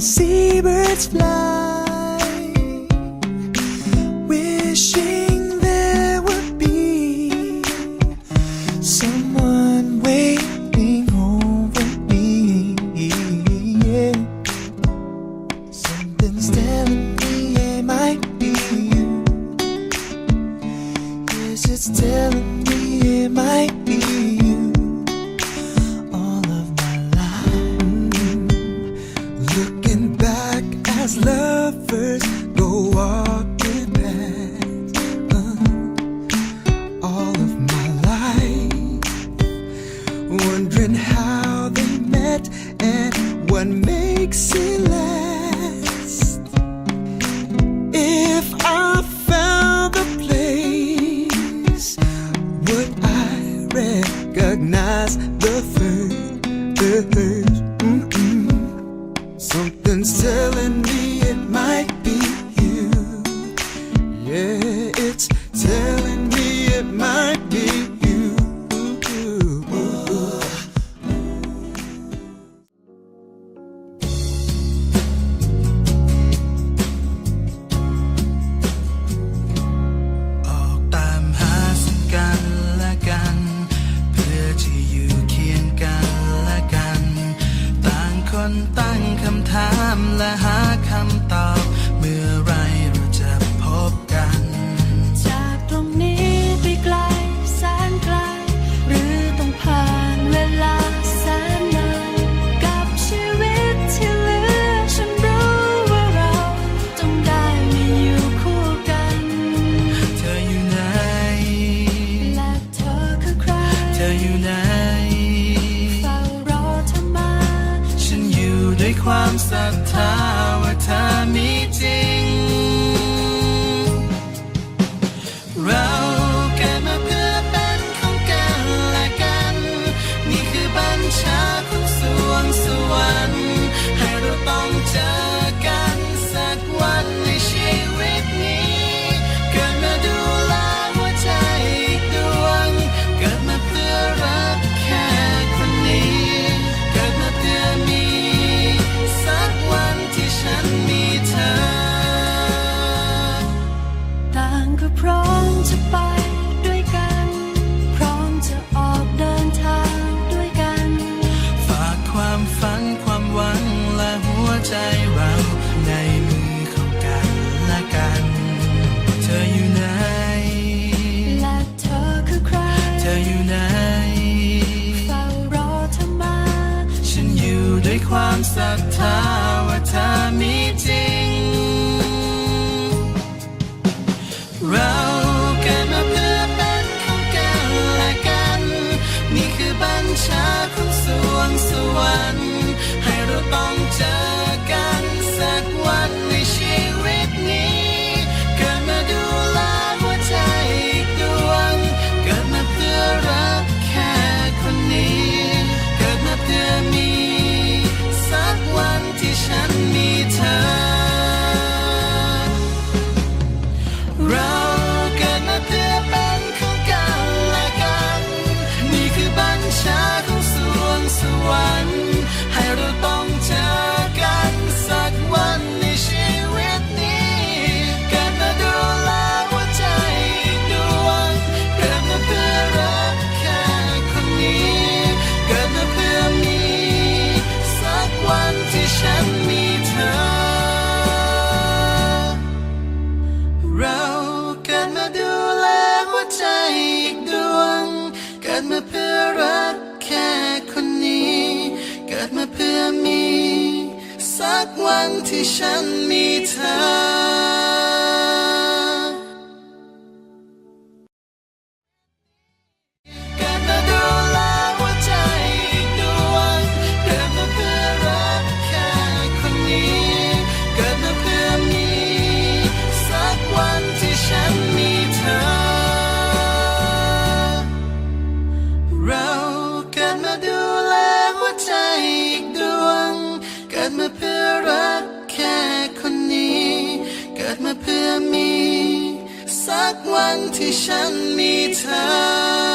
seabirds fly. telling me it might be you. Yeah, it's telling me it might วนตั้งคำถามและหาคำตอบ Musa Tower Time Meeting. พร้อมจะไปด้วยกัน พร้อมจะออกเดินทางด้วยกัน ฝากความฝันความหวังและหัวใจเราในมือของกันและกัน เธออยู่ไหน และเธอคือใคร เธออยู่ไหน เฝ้ารอเธอมา ฉันอยู่ด้วยความศรัทธาว่าเธอมีาของสวงสวรรค์ให้เราต้องเจอกันสักวันในชีวิตนี้เกิดมาดูแลหัวใจอีกดวงเกิดมาเพื่อรักแค่คนนี้ เกิดมาเพื่อมีสักวันที่ฉันมีเธอ รั้ที่ฉันมีเธอังที่ฉันมีเธอ